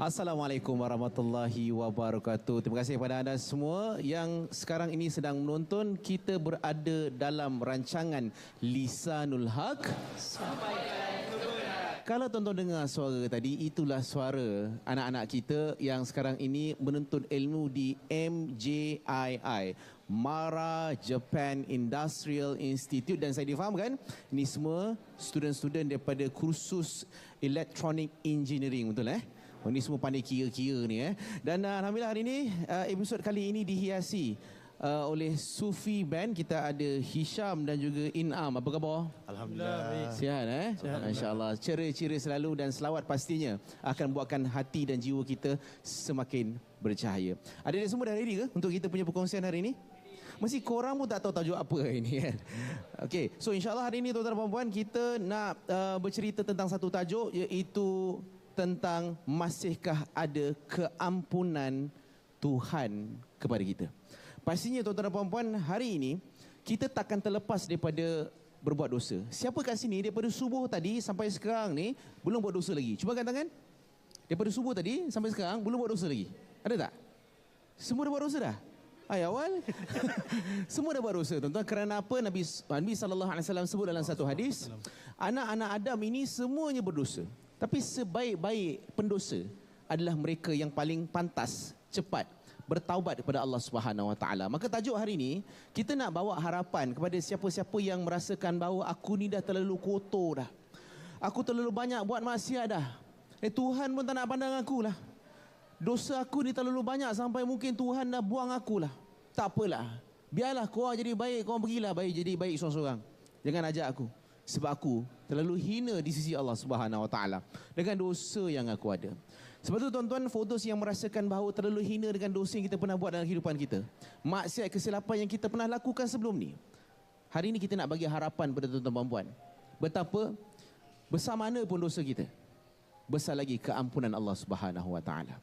Assalamualaikum warahmatullahi wabarakatuh. Terima kasih kepada anda semua yang sekarang ini sedang menonton. Kita berada dalam rancangan Lisanul Haq. Kalau tuan-tuan dengar suara tadi, itulah suara anak-anak kita yang sekarang ini menuntut ilmu di MJII. Mara Japan Industrial Institute dan saya difahamkan ini semua student-student daripada kursus Electronic Engineering betul eh? Oh, ini semua pandai kira-kira ni eh. Dan uh, alhamdulillah hari ini uh, episod kali ini dihiasi uh, oleh Sufi Band. Kita ada Hisham dan juga Inam. Apa khabar? Alhamdulillah. Sihat eh? Masya-Allah. Ceria-ceria selalu dan selawat pastinya akan buatkan hati dan jiwa kita semakin bercahaya. Ada semua dah ready ke untuk kita punya perkongsian hari ini? Mesti korang pun tak tahu tajuk apa ini kan. Okey, so insyaAllah hari ini tuan-tuan dan puan kita nak uh, bercerita tentang satu tajuk iaitu tentang masihkah ada keampunan Tuhan kepada kita. Pastinya tuan-tuan dan puan-puan, hari ini kita takkan terlepas daripada berbuat dosa. Siapa kat sini daripada subuh tadi sampai sekarang ni belum buat dosa lagi? Cuba angkat tangan. Daripada subuh tadi sampai sekarang belum buat dosa lagi. Ada tak? Semua dah buat dosa dah? Ay awal. Semua dah buat dosa tuan-tuan kerana apa Nabi Nabi sallallahu alaihi wasallam sebut dalam satu hadis, anak-anak Adam ini semuanya berdosa. Tapi sebaik-baik pendosa adalah mereka yang paling pantas, cepat bertaubat kepada Allah Subhanahu Wa Taala. Maka tajuk hari ini kita nak bawa harapan kepada siapa-siapa yang merasakan bahawa aku ni dah terlalu kotor dah. Aku terlalu banyak buat maksiat dah. Eh Tuhan pun tak nak pandang aku lah. Dosa aku ni terlalu banyak sampai mungkin Tuhan dah buang aku lah. Tak apalah. Biarlah kau jadi baik, kau pergilah baik jadi baik seorang-seorang. Jangan ajak aku sebab aku terlalu hina di sisi Allah Subhanahu Wa Taala dengan dosa yang aku ada. Sebab tu tuan-tuan fotos yang merasakan bahawa terlalu hina dengan dosa yang kita pernah buat dalam kehidupan kita. Maksiat kesilapan yang kita pernah lakukan sebelum ni. Hari ini kita nak bagi harapan pada tuan-tuan puan Betapa besar mana pun dosa kita. Besar lagi keampunan Allah Subhanahu Wa Taala.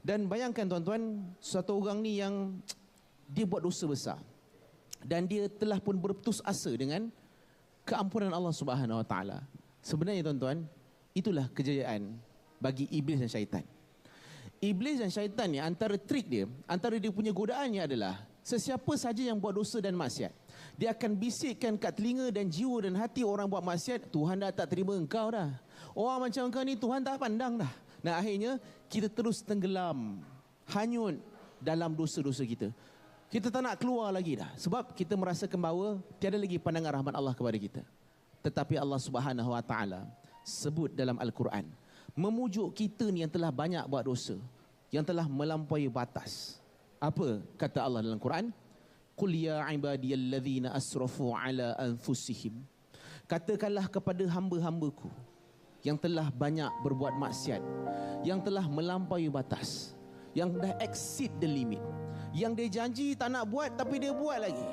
Dan bayangkan tuan-tuan, satu orang ni yang dia buat dosa besar. Dan dia telah pun berputus asa dengan keampunan Allah Subhanahu Wa Taala. Sebenarnya tuan-tuan, itulah kejayaan bagi iblis dan syaitan. Iblis dan syaitan ni antara trik dia, antara dia punya godaannya adalah sesiapa saja yang buat dosa dan maksiat, dia akan bisikkan kat telinga dan jiwa dan hati orang buat maksiat, Tuhan dah tak terima engkau dah. Orang macam engkau ni Tuhan tak pandang dah. Dan akhirnya kita terus tenggelam, hanyut dalam dosa-dosa kita. Kita tak nak keluar lagi dah sebab kita merasakan bahawa tiada lagi pandangan rahmat Allah kepada kita. Tetapi Allah Subhanahu Wa Taala sebut dalam Al-Quran memujuk kita ni yang telah banyak buat dosa, yang telah melampaui batas. Apa kata Allah dalam Quran? Qul ya ibadiyalladzina asrafu ala anfusihim. Katakanlah kepada hamba-hambaku yang telah banyak berbuat maksiat, yang telah melampaui batas, yang dah exceed the limit yang dia janji tak nak buat tapi dia buat lagi.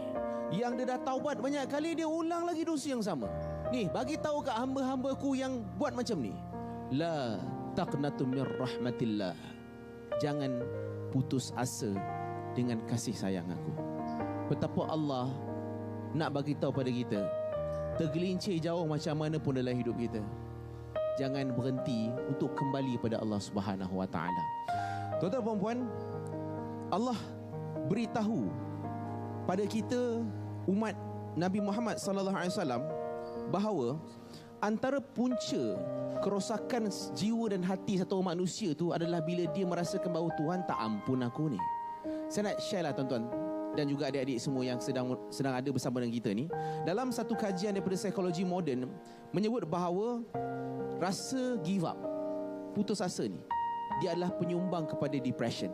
Yang dia dah taubat banyak kali dia ulang lagi dosa yang sama. Ni bagi tahu kat hamba-hambaku yang buat macam ni. La taqnatu mir rahmatillah. Jangan putus asa dengan kasih sayang aku. Betapa Allah nak bagi tahu pada kita tergelincir jauh macam mana pun dalam hidup kita. Jangan berhenti untuk kembali pada Allah Subhanahu Wa Taala. Tuan-tuan dan puan, Allah beritahu pada kita umat Nabi Muhammad sallallahu alaihi wasallam bahawa antara punca kerosakan jiwa dan hati satu manusia tu adalah bila dia merasakan bahawa Tuhan tak ampun aku ni. Saya nak share lah tuan-tuan dan juga adik-adik semua yang sedang sedang ada bersama dengan kita ni. Dalam satu kajian daripada psikologi moden menyebut bahawa rasa give up, putus asa ni dia adalah penyumbang kepada depression.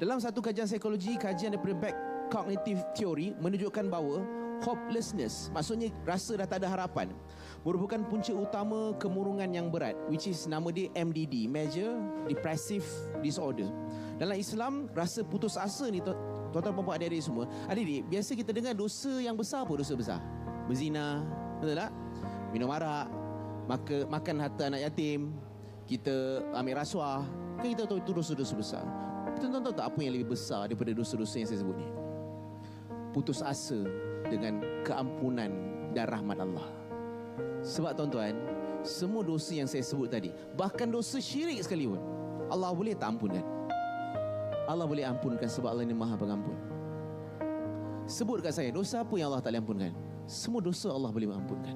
Dalam satu kajian psikologi, kajian daripada back cognitive theory menunjukkan bahawa hopelessness, maksudnya rasa dah tak ada harapan, merupakan punca utama kemurungan yang berat, which is nama dia MDD, Major Depressive Disorder. Dalam Islam, rasa putus asa ni tuan-tuan puan adik-adik semua. Adik-adik, biasa kita dengar dosa yang besar apa dosa besar? Berzina, betul tak? Minum arak, maka, makan harta anak yatim, kita ambil rasuah, kan kita tahu itu dosa-dosa besar. Tuan-tuan tahu tak apa yang lebih besar daripada dosa-dosa yang saya sebut ni? Putus asa dengan keampunan dan rahmat Allah. Sebab tuan-tuan, semua dosa yang saya sebut tadi, bahkan dosa syirik sekalipun, Allah boleh tak ampunkan? Allah boleh ampunkan sebab Allah ini maha pengampun. Sebut kat saya, dosa apa yang Allah tak boleh ampunkan? Semua dosa Allah boleh mengampunkan.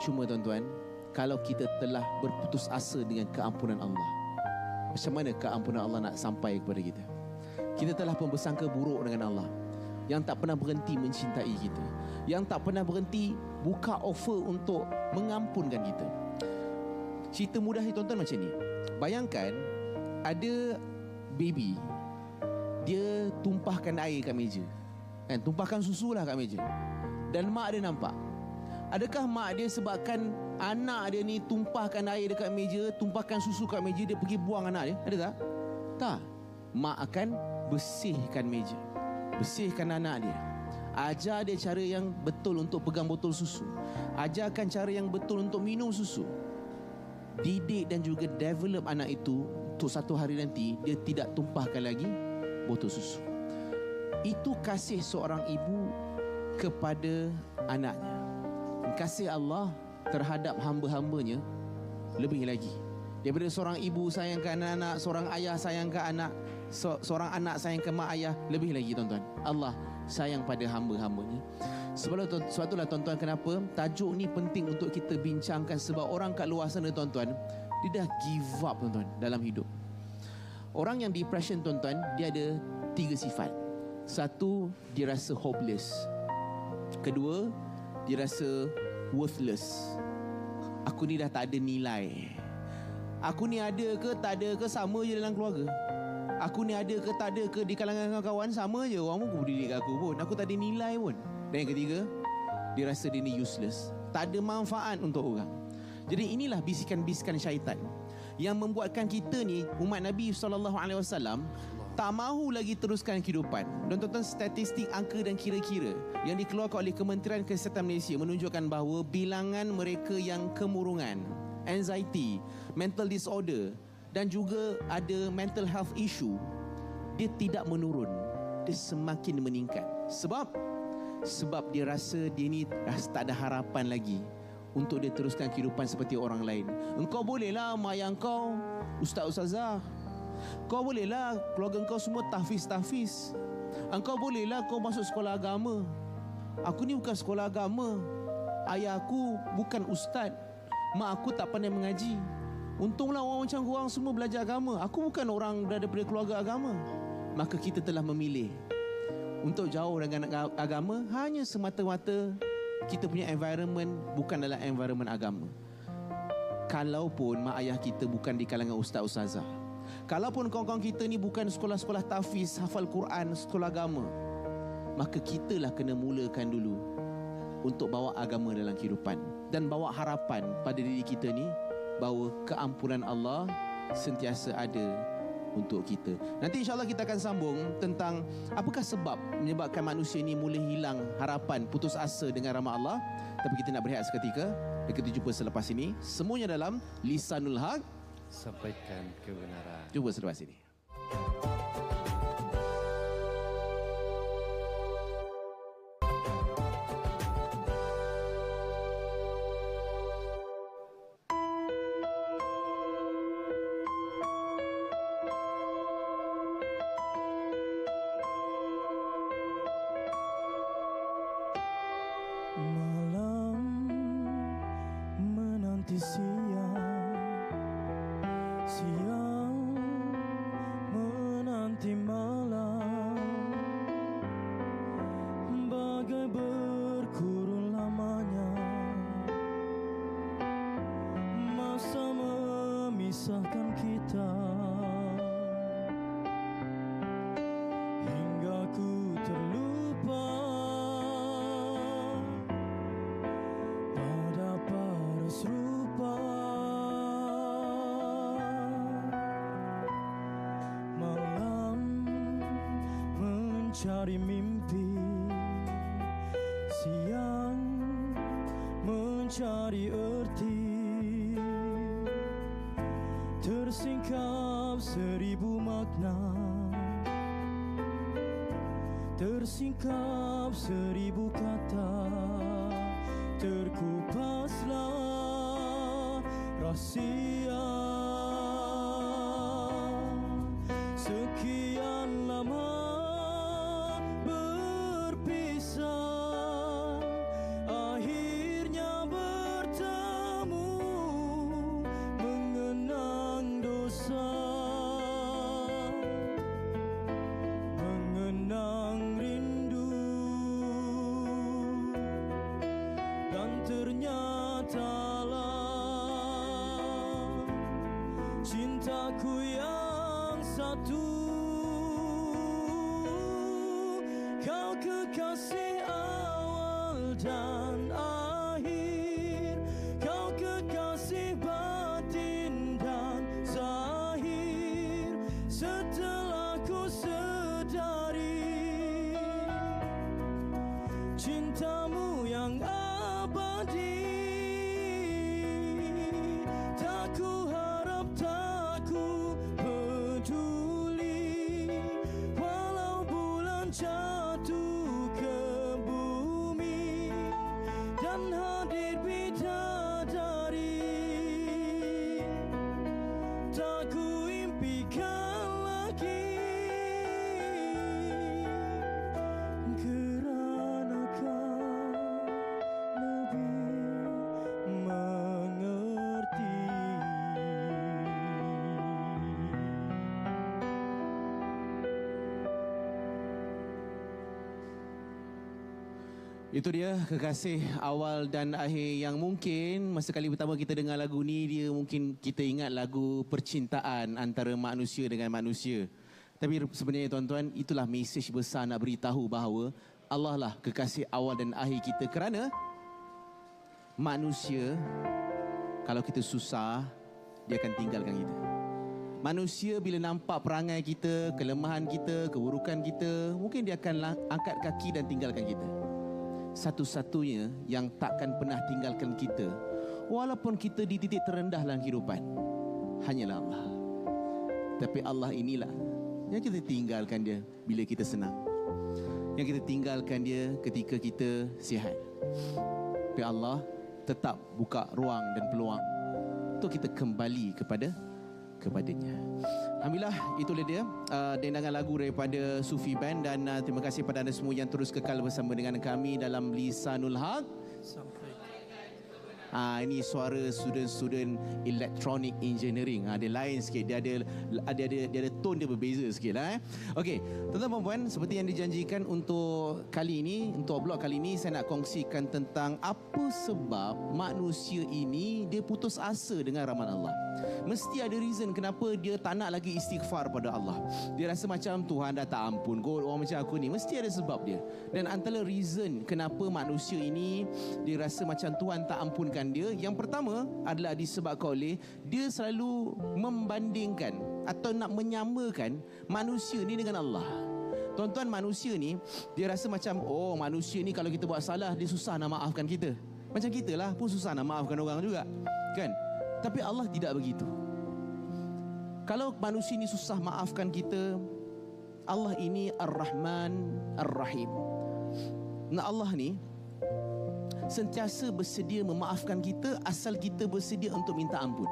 Cuma tuan-tuan, kalau kita telah berputus asa dengan keampunan Allah, macam mana keampunan Allah nak sampai kepada kita? Kita telah pun bersangka buruk dengan Allah yang tak pernah berhenti mencintai kita, yang tak pernah berhenti buka offer untuk mengampunkan kita. Cerita mudah ni tuan-tuan macam ni. Bayangkan ada baby dia tumpahkan air kat meja. Kan tumpahkan susu lah kat meja. Dan mak dia nampak. Adakah mak dia sebabkan anak dia ni tumpahkan air dekat meja, tumpahkan susu kat meja dia pergi buang anak dia? Ada tak? Tak. Mak akan bersihkan meja. Bersihkan anak dia. Ajar dia cara yang betul untuk pegang botol susu. Ajarkan cara yang betul untuk minum susu. Didik dan juga develop anak itu untuk satu hari nanti dia tidak tumpahkan lagi botol susu. Itu kasih seorang ibu kepada anaknya. Kasih Allah terhadap hamba-hambanya lebih lagi. Daripada seorang ibu sayang ke anak-anak, seorang ayah sayang ke anak, seorang anak sayang ke mak ayah, lebih lagi tuan-tuan. Allah sayang pada hamba-hambanya. Sebab itu, sebab itulah tuan-tuan kenapa tajuk ni penting untuk kita bincangkan sebab orang kat luar sana tuan-tuan dia dah give up tuan-tuan dalam hidup. Orang yang depression tuan-tuan dia ada tiga sifat. Satu, dia rasa hopeless. Kedua, dia rasa worthless. Aku ni dah tak ada nilai. Aku ni ada ke tak ada ke sama je dalam keluarga. Aku ni ada ke tak ada ke di kalangan kawan-kawan sama je orang pun berdiri aku pun. Aku tak ada nilai pun. Dan yang ketiga, dia rasa dia ni useless. Tak ada manfaat untuk orang. Jadi inilah bisikan-bisikan syaitan yang membuatkan kita ni umat Nabi sallallahu alaihi wasallam tak mahu lagi teruskan kehidupan. Dan tuan-tuan statistik angka dan kira-kira yang dikeluarkan oleh Kementerian Kesihatan Malaysia menunjukkan bahawa bilangan mereka yang kemurungan, anxiety, mental disorder dan juga ada mental health issue dia tidak menurun. Dia semakin meningkat. Sebab sebab dia rasa dia ni rasa tak ada harapan lagi untuk dia teruskan kehidupan seperti orang lain. Engkau bolehlah mak yang kau ustaz ustazah. Kau bolehlah keluarga engkau semua tahfiz-tahfiz. Engkau bolehlah kau masuk sekolah agama. Aku ni bukan sekolah agama. Ayah aku bukan ustaz. Mak aku tak pandai mengaji. Untunglah orang macam korang semua belajar agama. Aku bukan orang daripada keluarga agama. Maka kita telah memilih untuk jauh dengan agama hanya semata-mata kita punya environment bukan dalam environment agama. Kalaupun mak ayah kita bukan di kalangan ustaz ustazah. Kalaupun kawan-kawan kita ni bukan sekolah-sekolah tafiz, hafal Quran, sekolah agama. Maka kitalah kena mulakan dulu untuk bawa agama dalam kehidupan dan bawa harapan pada diri kita ni bahawa keampunan Allah sentiasa ada untuk kita. Nanti insyaAllah kita akan sambung tentang apakah sebab menyebabkan manusia ini mula hilang harapan, putus asa dengan rahmat Allah. Tapi kita nak berehat seketika. Dan kita jumpa selepas ini. Semuanya dalam Lisanul Haq. Sampaikan kebenaran. Jumpa selepas ini. memisahkan kita. Hingga ku terlupa Pada paras rupa. Malam mencari mimpi Siang mencari seribu makna Tersingkap seribu kata. Terkupaslah rahsia Sekian lama Cintamu yang abadi Itu dia kekasih awal dan akhir yang mungkin masa kali pertama kita dengar lagu ni dia mungkin kita ingat lagu percintaan antara manusia dengan manusia. Tapi sebenarnya tuan-tuan itulah mesej besar nak beritahu bahawa Allah lah kekasih awal dan akhir kita kerana manusia kalau kita susah dia akan tinggalkan kita. Manusia bila nampak perangai kita, kelemahan kita, keburukan kita, mungkin dia akan angkat kaki dan tinggalkan kita satu-satunya yang takkan pernah tinggalkan kita. Walaupun kita di titik terendah dalam kehidupan hanyalah Allah. Tapi Allah inilah yang kita tinggalkan dia bila kita senang. Yang kita tinggalkan dia ketika kita sihat. Tapi Allah tetap buka ruang dan peluang untuk kita kembali kepada kepadanya. Alhamdulillah itulah dia uh, dendangan lagu daripada Sufi Band dan uh, terima kasih pada anda semua yang terus kekal bersama dengan kami dalam Lisanul Haq. Ah ini suara student-student electronic engineering. Ah dia lain sikit. Dia ada ada ada dia ada tone dia berbeza sikit lah eh. Okey, tuan-tuan dan puan seperti yang dijanjikan untuk kali ini, untuk blog kali ini saya nak kongsikan tentang apa sebab manusia ini dia putus asa dengan rahmat Allah. Mesti ada reason kenapa dia tak nak lagi istighfar pada Allah. Dia rasa macam Tuhan dah tak ampun kot orang macam aku ni. Mesti ada sebab dia. Dan antara reason kenapa manusia ini dia rasa macam Tuhan tak ampunkan dia, yang pertama adalah disebabkan oleh dia selalu membandingkan atau nak menyamakan manusia ni dengan Allah. Tuan-tuan manusia ni dia rasa macam oh manusia ni kalau kita buat salah dia susah nak maafkan kita. Macam kita lah pun susah nak maafkan orang juga. Kan? Tapi Allah tidak begitu. Kalau manusia ini susah maafkan kita, Allah ini Ar-Rahman Ar-Rahim. Nah Allah ni sentiasa bersedia memaafkan kita asal kita bersedia untuk minta ampun.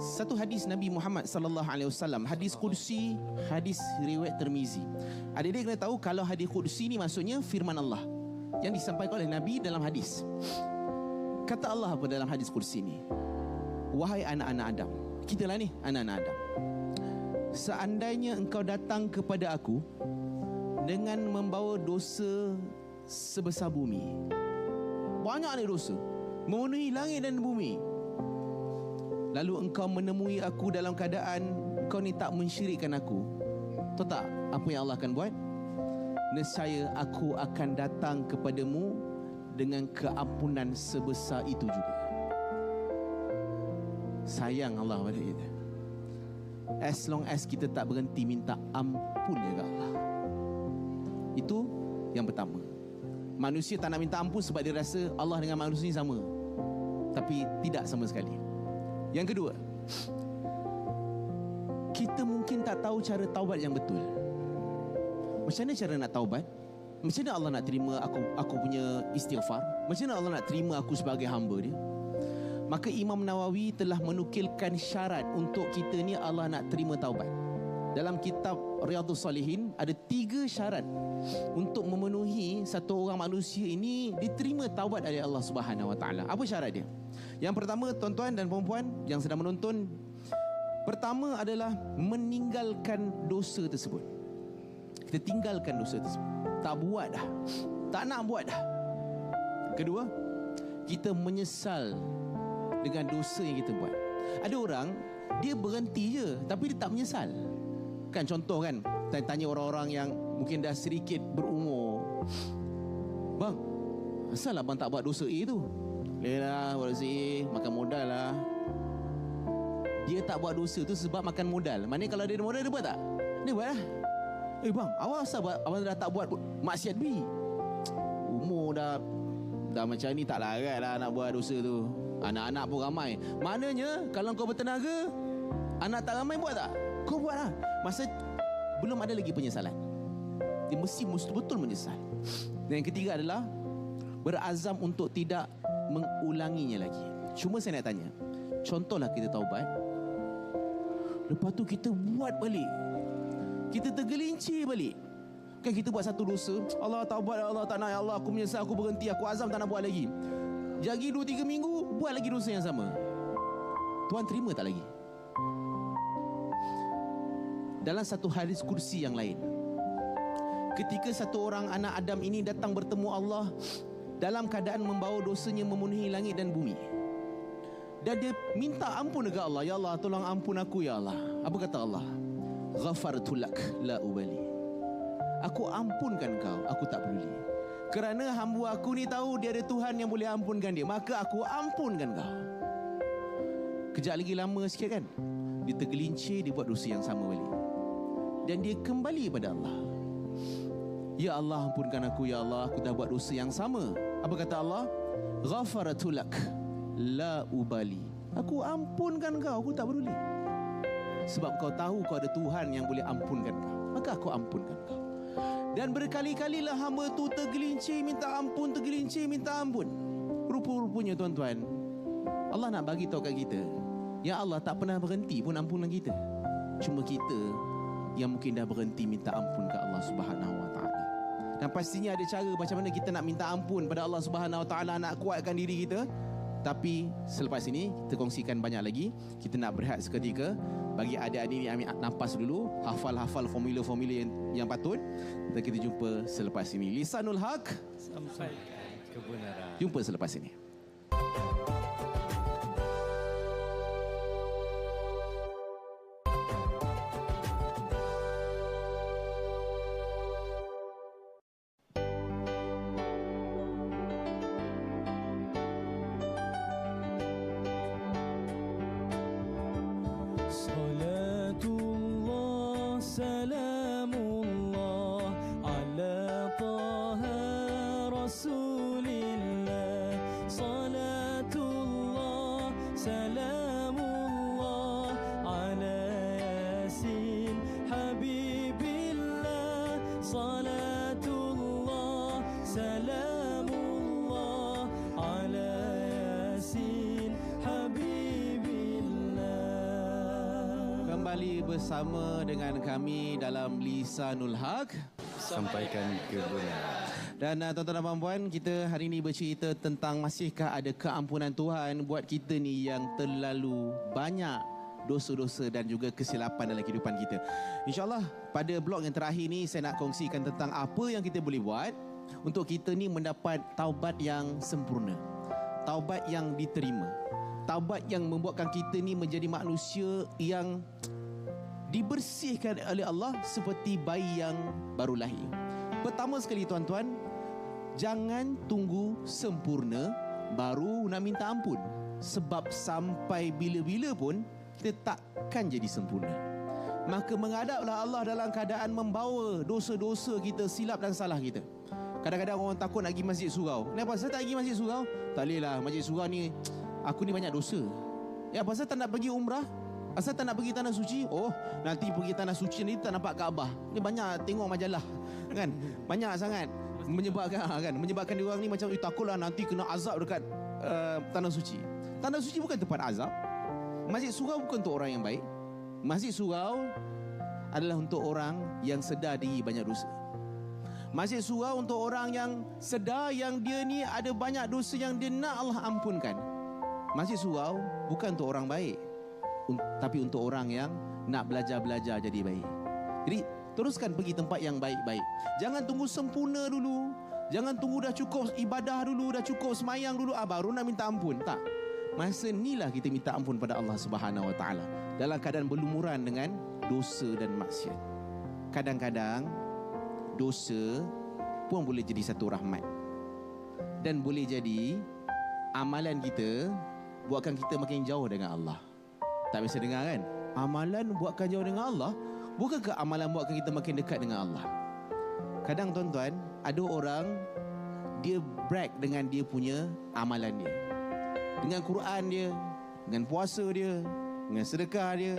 Satu hadis Nabi Muhammad sallallahu alaihi wasallam, hadis qudsi, hadis riwayat Tirmizi. Adik-adik kena tahu kalau hadis qudsi ni maksudnya firman Allah yang disampaikan oleh Nabi dalam hadis. Kata Allah apa dalam hadis kursi ini? Wahai anak-anak Adam. Kita lah ni anak-anak Adam. Seandainya engkau datang kepada aku dengan membawa dosa sebesar bumi. Banyak ni dosa. Memenuhi langit dan bumi. Lalu engkau menemui aku dalam keadaan kau ni tak mensyirikkan aku. Tahu tak apa yang Allah akan buat? Nescaya aku akan datang kepadamu dengan keampunan sebesar itu juga. Sayang Allah pada kita. As long as kita tak berhenti minta ampun ya Allah. Itu yang pertama. Manusia tak nak minta ampun sebab dia rasa Allah dengan manusia ni sama. Tapi tidak sama sekali. Yang kedua, kita mungkin tak tahu cara taubat yang betul. Macam mana cara nak taubat? Macam mana Allah nak terima aku aku punya istighfar? Macam mana Allah nak terima aku sebagai hamba dia? Maka Imam Nawawi telah menukilkan syarat untuk kita ni Allah nak terima taubat. Dalam kitab Riyadhus Salihin ada tiga syarat untuk memenuhi satu orang manusia ini diterima taubat oleh Allah Subhanahu Wa Taala. Apa syarat dia? Yang pertama tuan-tuan dan puan-puan yang sedang menonton pertama adalah meninggalkan dosa tersebut. Kita tinggalkan dosa tersebut. Tak buat dah. Tak nak buat dah. Kedua, kita menyesal dengan dosa yang kita buat. Ada orang dia berhenti je tapi dia tak menyesal. Kan contoh kan tanya orang-orang yang mungkin dah sedikit berumur. Bang, asal abang tak buat dosa A tu? Lelah buat dosa A, makan modal lah. Dia tak buat dosa tu sebab makan modal. Maknanya kalau dia ada modal dia buat tak? Dia buat lah. Eh bang, awak asal buat, abang dah tak buat maksiat B? Umur dah dah macam ni tak larat lah nak buat dosa tu. Anak-anak pun ramai. Maknanya kalau kau bertenaga, anak tak ramai buat tak? Kau buat lah. Masa belum ada lagi penyesalan. Dia mesti betul-betul menyesal. Dan yang ketiga adalah berazam untuk tidak mengulanginya lagi. Cuma saya nak tanya, contohlah kita taubat. Lepas tu kita buat balik. Kita tergelincir balik. Kan kita buat satu dosa, Allah taubat Allah tak nak ya Allah aku menyesal aku berhenti aku azam tak nak buat lagi. Dua tiga minggu buat lagi dosa yang sama. Tuhan terima tak lagi? Dalam satu hadis kursi yang lain. Ketika satu orang anak Adam ini datang bertemu Allah dalam keadaan membawa dosanya memenuhi langit dan bumi. Dan dia minta ampun dekat Allah. Ya Allah, tolong ampun aku ya Allah. Apa kata Allah? Ghafartu lak la ubali. Aku ampunkan kau, aku tak peduli. Kerana hamba aku ni tahu dia ada Tuhan yang boleh ampunkan dia, maka aku ampunkan kau. Kejap lagi lama sikit kan? Dia tergelincir, dia buat dosa yang sama balik. Dan dia kembali pada Allah. Ya Allah ampunkan aku ya Allah aku dah buat dosa yang sama. Apa kata Allah? Ghafaratu lak la ubali. Aku ampunkan kau, aku tak peduli. Sebab kau tahu kau ada Tuhan yang boleh ampunkan kau. Maka aku ampunkan kau. Dan berkali-kalilah hamba tu tergelincir minta ampun, tergelincir minta ampun. Rupa-rupanya tuan-tuan, Allah nak bagi tahu kat kita, ya Allah tak pernah berhenti pun ampunan kita. Cuma kita yang mungkin dah berhenti minta ampun ke Allah Subhanahu Wa Taala. Dan pastinya ada cara macam mana kita nak minta ampun pada Allah Subhanahu Wa Taala nak kuatkan diri kita. Tapi selepas ini kita kongsikan banyak lagi. Kita nak berehat seketika bagi adik-adik ni ambil nafas dulu, hafal-hafal formula-formula yang, yang patut. Dan kita jumpa selepas ini. Lisanul Haq. Sampaikan kebenaran. Jumpa selepas ini. الله Kembali bersama dengan kami dalam Lisanul Haq. Sampaikan kebenaran. Dan uh, tuan-tuan dan puan kita hari ini bercerita tentang masihkah ada keampunan Tuhan buat kita ni yang terlalu banyak dosa-dosa dan juga kesilapan dalam kehidupan kita. InsyaAllah pada blog yang terakhir ni saya nak kongsikan tentang apa yang kita boleh buat untuk kita ni mendapat taubat yang sempurna. Taubat yang diterima. Taubat yang membuatkan kita ni menjadi manusia yang dibersihkan oleh Allah seperti bayi yang baru lahir. Pertama sekali tuan-tuan, jangan tunggu sempurna baru nak minta ampun. Sebab sampai bila-bila pun kita takkan jadi sempurna. Maka menghadaplah Allah dalam keadaan membawa dosa-dosa kita, silap dan salah kita. Kadang-kadang orang takut nak pergi masjid surau. Kenapa saya tak pergi masjid surau? Tak boleh lah, masjid surau ni aku ni banyak dosa. Ya, pasal tak nak pergi umrah? Asal tak nak pergi tanah suci? Oh, nanti pergi tanah suci ni tak nampak Kaabah. Ni banyak tengok majalah. Kan? Banyak sangat menyebabkan kan menyebabkan dia orang ni macam eh, takutlah nanti kena azab dekat uh, tanah suci. Tanah suci bukan tempat azab. Masjid surau bukan untuk orang yang baik. Masjid surau adalah untuk orang yang sedar diri banyak dosa. Masjid surau untuk orang yang sedar yang dia ni ada banyak dosa yang dia nak Allah ampunkan. Masjid surau bukan untuk orang baik. Tapi untuk orang yang nak belajar-belajar jadi baik. Jadi teruskan pergi tempat yang baik-baik. Jangan tunggu sempurna dulu. Jangan tunggu dah cukup ibadah dulu, dah cukup semayang dulu, ah, baru nak minta ampun. Tak. Masa inilah kita minta ampun pada Allah Subhanahu Wa Taala dalam keadaan berlumuran dengan dosa dan maksiat. Kadang-kadang dosa pun boleh jadi satu rahmat. Dan boleh jadi amalan kita buatkan kita makin jauh dengan Allah. Tak biasa dengar kan? Amalan buatkan jauh dengan Allah. Bukankah amalan buatkan kita makin dekat dengan Allah? Kadang tuan-tuan, ada orang dia brag dengan dia punya amalan dia. Dengan Quran dia, dengan puasa dia, dengan sedekah dia,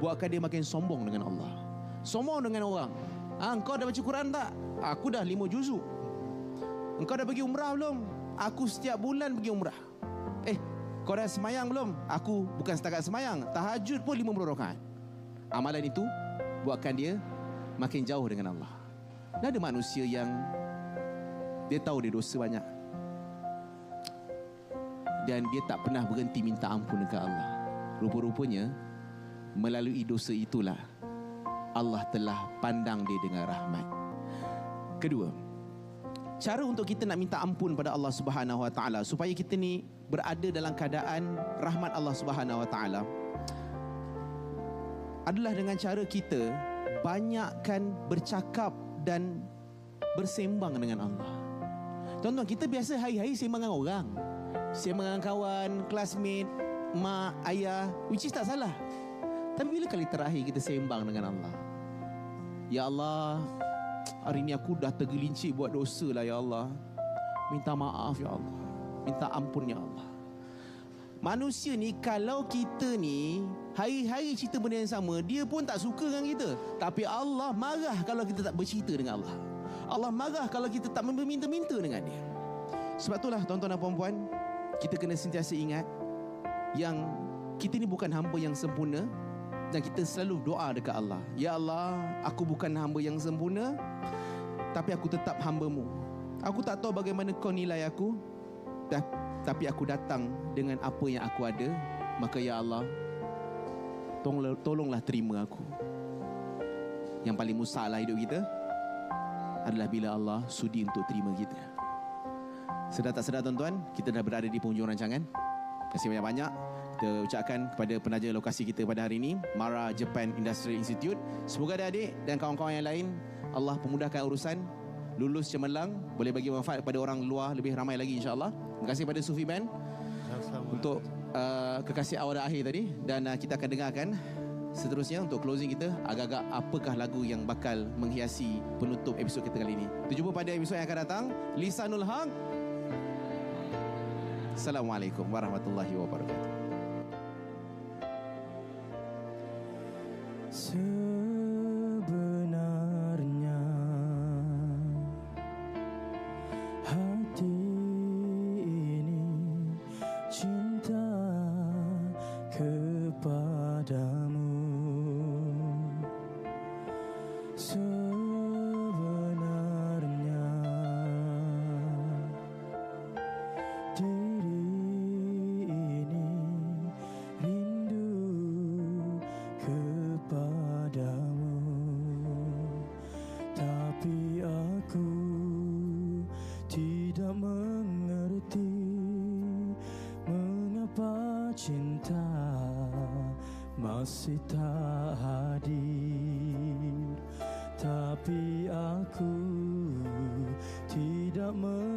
buatkan dia makin sombong dengan Allah. Sombong dengan orang. Ah, engkau dah baca Quran tak? Aku dah lima juzuk. Engkau dah pergi umrah belum? Aku setiap bulan pergi umrah. Kau dah semayang belum? Aku bukan setakat semayang. Tahajud pun 50 rakaat. Amalan itu buatkan dia makin jauh dengan Allah. Dan ada manusia yang dia tahu dia dosa banyak. Dan dia tak pernah berhenti minta ampun dekat Allah. Rupa-rupanya melalui dosa itulah Allah telah pandang dia dengan rahmat. Kedua, cara untuk kita nak minta ampun pada Allah Subhanahu Wa Taala supaya kita ni berada dalam keadaan rahmat Allah Subhanahu Wa Taala adalah dengan cara kita banyakkan bercakap dan bersembang dengan Allah. Tuan-tuan, kita biasa hari-hari sembang dengan orang. Sembang dengan kawan, classmate, mak, ayah, which is tak salah. Tapi bila kali terakhir kita sembang dengan Allah? Ya Allah, hari ini aku dah tergelincir buat dosa lah ya Allah. Minta maaf ya Allah. Minta ampun ya Allah. Manusia ni kalau kita ni hari-hari cerita benda yang sama, dia pun tak suka dengan kita. Tapi Allah marah kalau kita tak bercerita dengan Allah. Allah marah kalau kita tak meminta-minta dengan dia. Sebab itulah tuan-tuan dan puan-puan, kita kena sentiasa ingat yang kita ni bukan hamba yang sempurna dan kita selalu doa dekat Allah. Ya Allah, aku bukan hamba yang sempurna tapi aku tetap hambamu. Aku tak tahu bagaimana kau nilai aku tapi aku datang dengan apa yang aku ada. Maka ya Allah, tolonglah, tolonglah terima aku. Yang paling musalah hidup kita adalah bila Allah sudi untuk terima kita. Sedar tak sedar tuan-tuan, kita dah berada di penghujung rancangan. Terima kasih banyak-banyak. Kita ucapkan kepada penaja lokasi kita pada hari ini, Mara Japan Industrial Institute. Semoga adik-adik dan kawan-kawan yang lain, Allah pemudahkan urusan, lulus cemerlang, boleh bagi manfaat kepada orang luar lebih ramai lagi insyaAllah. Terima kasih kepada Sufi Band untuk uh, kekasih awal dan akhir tadi dan uh, kita akan dengarkan seterusnya untuk closing kita agak-agak apakah lagu yang bakal menghiasi penutup episod kita kali ini. Kita jumpa pada episod yang akan datang. Lisanul Haq. Assalamualaikum warahmatullahi wabarakatuh. Masih tak hadir. Tapi aku tidak mengerti